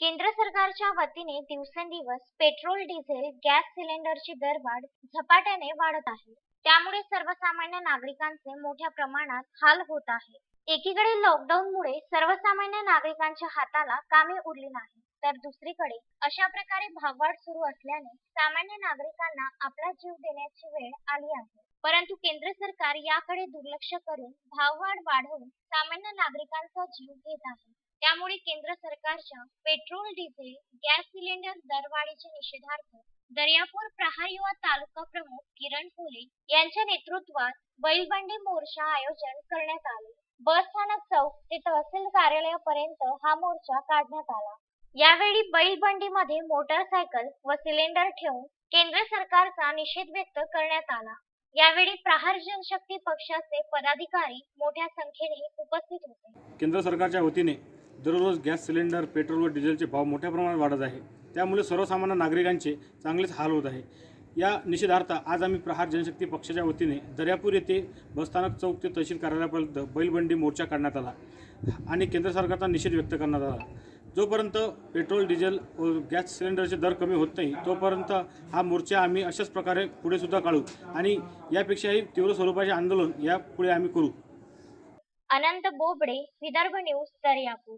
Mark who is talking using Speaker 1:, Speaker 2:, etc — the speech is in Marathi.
Speaker 1: केंद्र सरकारच्या वतीने दिवसेंदिवस पेट्रोल डिझेल गॅस सिलेंडरची दरवाढ झपाट्याने वाढत आहे. त्यामुळे सर्वसामान्य नागरिकांचे मोठ्या प्रमाणात हाल होत आहे. एकीकडे लॉकडाऊनमुळे सर्वसामान्य नागरिकांच्या हाताला कामे उरली नाही तर दुसरीकडे अशा प्रकारे भाववाढ सुरू असल्याने सामान्य नागरिकांना आपला जीव देण्याची वेळ आली आहे. परंतु केंद्र सरकार याकडे दुर्लक्ष करून भाववाढ वाढवून सामान्य नागरिकांचा जीव घेत आहे. त्यामुळे केंद्र सरकारच्या पेट्रोल डिझेल गॅस सिलेंडर दरवाढीच्या निषेधार्थ दर्यापूर प्रहार युवा तालुका प्रमुख किरण फुले यांच्या नेतृत्वात बैलबंडी मोर्चा आयोजन करण्यात आले. बस स्थानक चौक ते तहसील कार्यालयापर्यंत हा मोर्चा काढण्यात आला. यावेळी बैलबंडीमध्ये मोटरसायकल व सिलेंडर ठेवून केंद्र सरकारचा निषेध व्यक्त करण्यात आला. यावेळी प्रहार जनशक्ती पक्षाचे पदाधिकारी मोठ्या संख्येने उपस्थित होते.
Speaker 2: केंद्र सरकारच्या वतीने दररोज गॅस सिलेंडर पेट्रोल व डिझेलचे भाव मोठ्या प्रमाणात वाढत आहे. त्यामुळे सर्वसामान्य नागरिकांचे चांगलेच हाल होत आहे. या निषेधार्थ आज आम्ही प्रहार जनशक्ती पक्षाच्या वतीने दर्यापूर येथे बसस्थानक चौक ते तहसील कार्यालयापर्यंत बैलबंडी मोर्चा काढण्यात आला आणि केंद्र सरकारचा निषेध व्यक्त करण्यात आला. जोपर्यंत पेट्रोल डिझेल व गॅस सिलेंडरचे दर कमी होत नाही तोपर्यंत हा मोर्चा आम्ही अशाच प्रकारे पुढे सुद्धा काढू आणि यापेक्षाही तीव्र स्वरूपाचे आंदोलन यापुढे आम्ही करू.
Speaker 1: अनंत बोबडे विदर्भ न्यूज दर्यापूर.